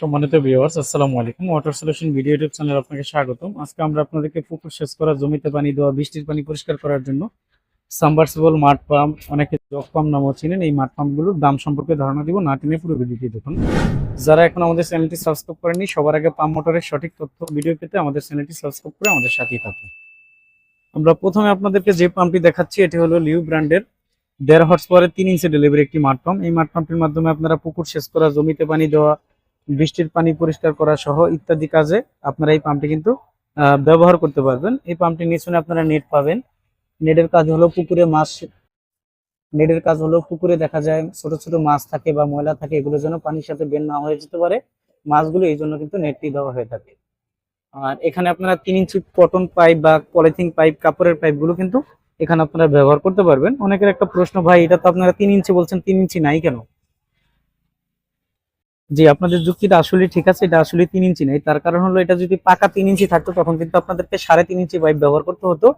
সম্মানিত ভিউয়ার্স আসসালামু আলাইকুম। Water solution video YouTube channel আপনাকে স্বাগতম। আজকে আমরা আপনাদেরকে পুকুর সেচ করা, জমিতে পানি দেওয়া, বৃষ্টির পানি পরিষ্কার করার জন্য সাবমার্সিবল মাঠ পাম্প, অনেকে জগ পাম্প নামও চিনেন। এই মাঠ পাম্পগুলোর দাম সম্পর্কে ধারণা দিব, না টেনে পুরো ভিডিওটি দেখুন। যারা এখন আমাদের চ্যানেলটি সাবস্ক্রাইব করেনি সবার আগে পাম্প মোটরের সঠিক তথ্য ভিডিও পেতে আমাদের চ্যানেলটি সাবস্ক্রাইব করে আমাদের সাথেই থাকুন। আমরা প্রথমে আপনাদেরকে যে পাম্পটি দেখাচ্ছি, এটি হলো লিউ ব্র্যান্ডের দেড় হর্স পাওয়ারের তিন ইঞ্চি ডেলিভারি একটি মাঠ পাম্প। এই মাঠ পাম্পটির মাধ্যমে আপনারা পুকুর সেচ করা, জমিতে পানি দেওয়া বৃষ্টির পানি পরিষ্কার করা সহ ইত্যাদি কাজে আপনারা এই পাম্পটি কিন্তু ব্যবহার করতে পারবেন। এই পাম্পটির নিচনে আপনারা নেট পাবেন। নেটের কাজ হলো পুকুরে মাছ, নেটের কাজ হলো পুকুরে দেখা যায় ছোট ছোট মাছ থাকে বা ময়লা থাকে, এগুলো যেন পানির সাথে বের না হয়ে যেতে পারে। মাছগুলো এই জন্য কিন্তু নেটটি দেওয়া হয়ে থাকে। আর এখানে আপনারা তিন ইঞ্চি কটন পাইপ বা পলিথিন পাইপ, কাপড়ের পাইপগুলো কিন্তু এখানে আপনারা ব্যবহার করতে পারবেন। অনেকের একটা প্রশ্ন, ভাই, এটা তো আপনারা তিন ইঞ্চি বলছেন, তিন ইঞ্চি নাই কেন? জি আপনাদের যুক্তিটা আসলে ঠিক আছে, এটা আসলে তিন ইঞ্চি নেই। তার কারণ হলো এটা যদি পাকা তিন ইঞ্চি থাকতো, তখন কিন্তু আপনাদেরকে সাড়ে তিন ইঞ্চি পাইপ ব্যবহার করতে হতো।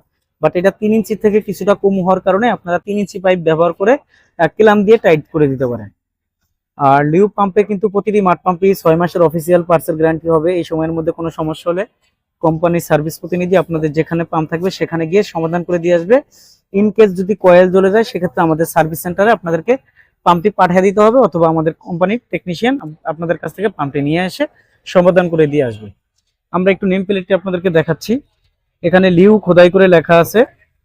বাট এটা তিন ইঞ্চি থেকে কিছুটা কম হওয়ার কারণে আপনারা তিন ইঞ্চি পাইপ ব্যবহার করে ক্লাম দিয়ে টাইট করে দিতে পারেন। আর লিউ পাম্পে কিন্তু প্রতিটি মাঠ পাম্পই ছয় মাসের অফিসিয়াল পার্সেল গ্যারান্টি হবে। এই সময়ের মধ্যে কোনো সমস্যা হলে কোম্পানির সার্ভিস প্রতিনিধি আপনাদের যেখানে পাম্প থাকবে, সেখানে গিয়ে সমাধান করে দিয়ে আসবে। ইন কেস যদি কয়েল জ্বলে যায়, সেক্ষেত্রে আমাদের সার্ভিস সেন্টারে আপনাদেরকে পাম্পটি পাঠিয়ে দিতে হবে অথবা আমাদের কোম্পানির টেকনিশিয়ান আপনাদের কাছ থেকে পাম্পটি নিয়ে এসে সমাধান করে দিয়ে আসবে। আমরা একটু নেম প্লেটটি আপনাদেরকে দেখাচ্ছি। এখানে লিউ খোদাই করে লেখা আছে।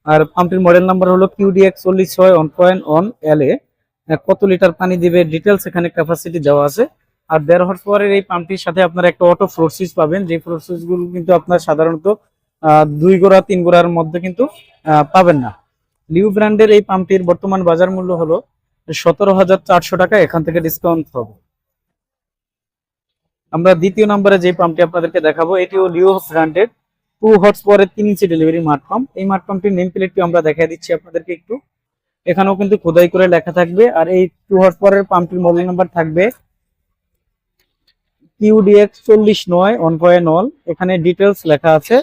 আর পাম্পটির মডেল নাম্বার হলো কিউডিএক্স চল্লিশ ছয় one point one L A কত লিটার পানি দিবে ডিটেলস এখানে ক্যাপাসিটি দেওয়া আছে। আর দেড় হর্স পাওয়ারের এই পাম্পটির সাথে আপনারা একটা অটো ফ্লোর সুইচ পাবেন। যে ফ্লোর সুইচগুলো কিন্তু আপনার সাধারণত দুই গোড়া, তিন গোড়ার মধ্যে কিন্তু পাবেন না। লিউ ব্র্যান্ডের এই পাম্পটির বর্তমান বাজার মূল্য হলো সতেরো হাজার চারশো টাকা এখান থেকে ডিসকাউন্ট হবে। আমরা দ্বিতীয় নম্বরে যে পাম্পটি আপনাদেরকে দেখাবো, এটিও লিও ব্র্যান্ডের টু হর্স পরের তিন ইঞ্চি ডেলিভারি মাঠ পাম্প এই মাঠ নেম প্লেটটি আমরা দেখা দিচ্ছি আপনাদেরকে একটু। এখানেও কিন্তু খোদাই করে লেখা থাকবে, আর এই টু হর্স পরের পাম্পটির মডেল নাম্বার থাকবে কিউডিএক্স চল্লিশ নয় ওয়ান পয়েন্ট ওয়ান এখানে ডিটেলস লেখা আছে।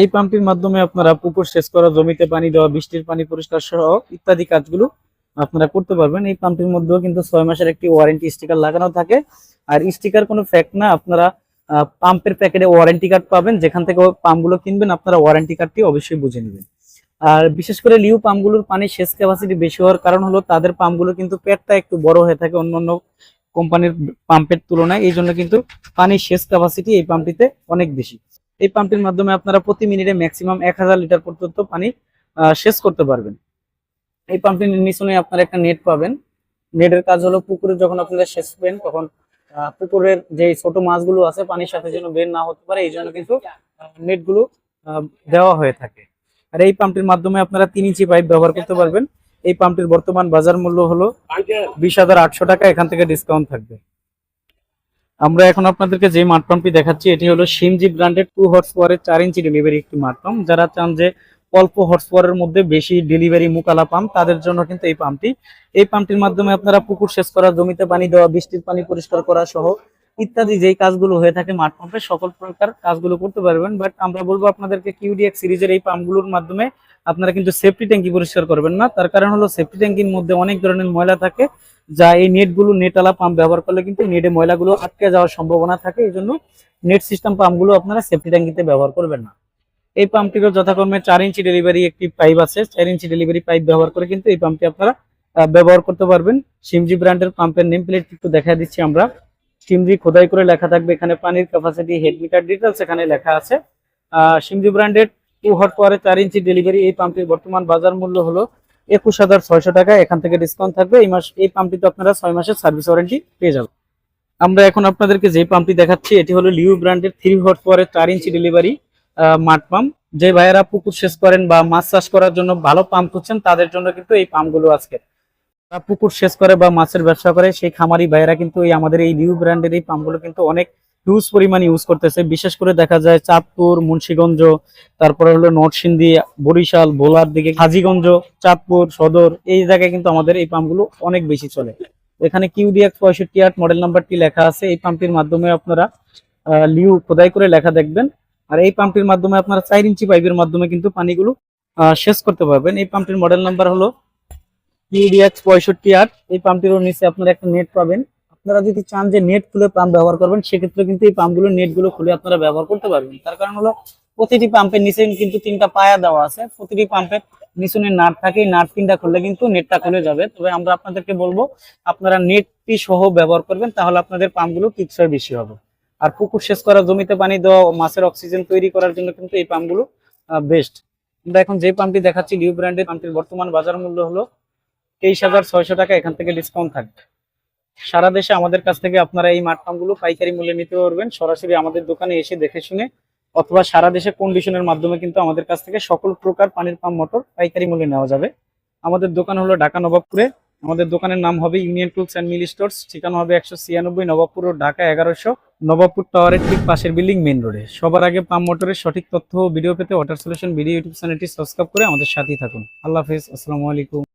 এই পাম্পটির মাধ্যমে আপনারা পুকুর সেচ করা, জমিতে পানি দেওয়া, বৃষ্টির পানি পরিষ্কার সহ ইত্যাদি কাজগুলো আপনারা করতে পারবেন। এই পাম্পটির মধ্যেও কিন্তু ছয় মাসের একটি ওয়ারেন্টি স্টিকার লাগানো থাকে। আর স্টিকার কোনো ফ্যাক্ট না, আপনারা পাম্পের প্যাকেটে ওয়ারেন্টি কার্ড পাবেন। যেখান থেকে পাম্পগুলো কিনবেন, আপনারা ওয়ারেন্টি কার্ডটি অবশ্যই বুঝে নেবেন। আর বিশেষ করে লিউ পাম্পগুলোর পানির শেষ ক্যাপাসিটি বেশি হওয়ার কারণ হলো, তাদের পাম্পগুলো কিন্তু পেটটা একটু বড় হয়ে থাকে অন্যান্য কোম্পানির পাম্পের তুলনায়। এই জন্য কিন্তু পানির শেষ ক্যাপাসিটি এই পাম্পটিতে অনেক বেশি। এই পাম্পটির মাধ্যমে আপনারা প্রতি মিনিটে ম্যাক্সিমাম এক হাজার লিটার পর্যন্ত পানি শেষ করতে পারবেন। এই পাম্পটির নিচনে আপনারা একটা নেট পাবেন। নেটের কাজ হলো পুকুরে যখন আপনারা সেচ করবেন তখন পুকুরের যে ছোট মাছগুলো আছে, পানির সাথে যেন বের না হতে পারে এই জন্য কিন্তু নেটগুলো দেওয়া হয়ে থাকে। আর এই পাম্পটির মাধ্যমে আপনারা তিন ইঞ্চি পাইপ ব্যবহার করতে পারবেন। এই পাম্পটির বর্তমান বাজার মূল্য হলো বিশ হাজার আটশো টাকা, এখান থেকে ডিসকাউন্ট থাকবে। আমরা এখন আপনাদেরকে যে মাঠ পাম্পটি দেখাচ্ছি, এটি হলো সিমজি ব্র্যান্ডের টু হর্স পাওয়ারের চার ইঞ্চি ডেলিভারি একটি মাঠ পাম্প। যারা চান যে অল্প হর্স পাওয়ারের মধ্যে বেশি ডেলিভারি মুকালা পাম্প তাদের জন্য কিন্তু এই পাম্পটি এই পাম্পটির মাধ্যমে আপনারা পুকুর সেচ করা, জমিতে পানি দেওয়া, বৃষ্টির পানি পরিষ্কার করা সহ ইত্যাদি যেই কাজগুলো হয়ে থাকে মাঠ পাম্পে সকল প্রকার কাজগুলো করতে পারবেন। বাট আমরা বলব আপনাদেরকে কিউডিএক্স সিরিজের এই পাম্পগুলোর মাধ্যমে আপনারা কিন্তু সেফটি ট্যাঙ্কি পরিষ্কার করবেন না। তার কারণ হলো সেফটি ট্যাঙ্কির মধ্যে অনেক ধরনের ময়লা থাকে, যা এই নেটগুলো নেটওয়ালা পাম্প ব্যবহার করলে কিন্তু নেটে ময়লাগুলো আটকে যাওয়ার সম্ভাবনা থাকে। এই জন্য নেট সিস্টেম পাম্পগুলো আপনারা সেফটি ট্যাঙ্কিতে ব্যবহার করবেন না। এই পাম্পটিরও যথাক্রমে চার ইঞ্চি ডেলিভারি একটি পাইপ আছে। চার ইঞ্চি ডেলিভারি পাইপ ব্যবহার করে কিন্তু এই পাম্পটি আপনারা ব্যবহার করতে পারবেন। সিমজি ব্র্যান্ডের পাম্পের নেম প্লেট একটু দেখা দিচ্ছি আমরা। সিমজি খোদাই করে লেখা থাকবে এখানে, পানির ক্যাপাসিটি হেড মিটার ডিটেলস এখানে লেখা আছে। সিমজি ব্র্যান্ডের টু হট পাওয়ারে চার ইঞ্চি ডেলিভারি এই পাম্পটির বর্তমান বাজার মূল্য হলো একুশ হাজার ছয়শো টাকা। এখান থেকে ডিসকাউন্ট থাকবে। এই মাস, এই পাম্পটিতে আপনারা ছয় মাসের সার্ভিস ওয়ারেন্টি পেয়ে যাবেন। আমরা এখন আপনাদেরকে যে পাম্পটি দেখাচ্ছি, এটি হলো লিউ ব্র্যান্ডের থ্রি হট পাওয়ারের চার ইঞ্চি ডেলিভারি মাঠ পাম্প যে ভাইয়েরা পুকুর সেচ করেন বা মাছ চাষ করার জন্য ভালো পাম্প খুঁজছেন, তাদের জন্য কিন্তু এই পাম্পগুলো আজকে। পুকুর সেচ করে বা মাছের ব্যবসা করে, সেই খামারি ভাইয়েরা কিন্তু এই আমাদের এই লিউ ব্র্যান্ডের এই পাম্পগুলো কিন্তু অনেক হিউজ পরিমাণে ইউজ করতেছে। বিশেষ করে দেখা যায় চাঁদপুর, মুন্সিগঞ্জ, তারপরে হলো নরসিংদী, বরিশাল, ভোলার দিকে হাজিগঞ্জ, চাঁদপুর, সদর, এই জায়গায় কিন্তু আমাদের এই পাম্পগুলো অনেক বেশি চলে। এখানে কিউডিএক্স পঁয়ষট্টি আট মডেল নাম্বারটি লেখা আছে। এই পাম্পটির মাধ্যমে আপনারা লিউ খোদাই করে লেখা দেখবেন। আর এই পাম্পটির মাধ্যমে আপনারা চার ইঞ্চি পাইপের মাধ্যমে কিন্তু পানিগুলো শেষ করতে পারবেন। এই পাম্পটির মডেল নাম্বার হলো কিউডিএক্স পঁয়ষট্টি আট এই পাম্পটির নিচে আপনারা একটা নেট পাবেন। আপনারা যদি চান যে নেট খুলে পাম্প ব্যবহার করবেন, সেক্ষেত্রে কিন্তু এই পাম্পগুলো নেটগুলো খুলে আপনারা ব্যবহার করতে পারবেন। তার কারণ হলো প্রতিটি পাম্পের নিচে কিন্তু তিনটা পায়া দেওয়া আছে। প্রতিটি পাম্পের নিচুনে নাট থাকে। নাট তিনটা খুললে কিন্তু নেটটা খুলে যাবে। তবে আমরা আপনাদেরকে বলব, আপনারা নেটটি সহ ব্যবহার করবেন, তাহলে আপনাদের পাম্পগুলো টিকসই বেশি হবে। আর পুকুর সেচ করা জমিতে পানি দেওয়া মাছের অক্সিজেন তৈরি করার জন্য কিন্তু এই পাম্পগুলো বেস্ট আমরা এখন যে পাম্পটি দেখাচ্ছি লিউ ব্র্যান্ডের পাম্পটির বর্তমান বাজার মূল্য হলো তেইশ হাজার ছয়শো টাকা, এখান থেকে ডিসকাউন্ট থাকবে। সারা দেশে আমাদের কাছ থেকে আপনারা এই মাঠ পাম্পগুলো পাইকারি মূল্যে নিতে পারবেন। সরাসরি আমাদের দোকানে এসে দেখে শুনে অথবা সারা দেশে কন্ডিশনের মাধ্যমে কিন্তু আমাদের কাছ থেকে সকল প্রকার পানির পাম্প মোটর পাইকারি মূল্যে নেওয়া যাবে। আমাদের দোকান হলো ঢাকা নবাবপুরে। আমাদের দোকানের নাম হবে union tools and mill stores ঠিকানা হবে একশো ছিয়ানব্বই নবাবপুর ঢাকা এগারোশো। নবাবপুর টাওয়ারের ঠিক পাশের বিল্ডিং মেন রোডে। সবার আগে পাম্প মোটরের সঠিক তথ্য ভিডিও পেতে ওয়াটার সলিউশন ভিডিও ইউটিউব চ্যানেলটি সাবস্ক্রাইব করে আমাদের সাথেই থাকুন। আল্লাহ হাফিজ, আসসালামু আলাইকুম।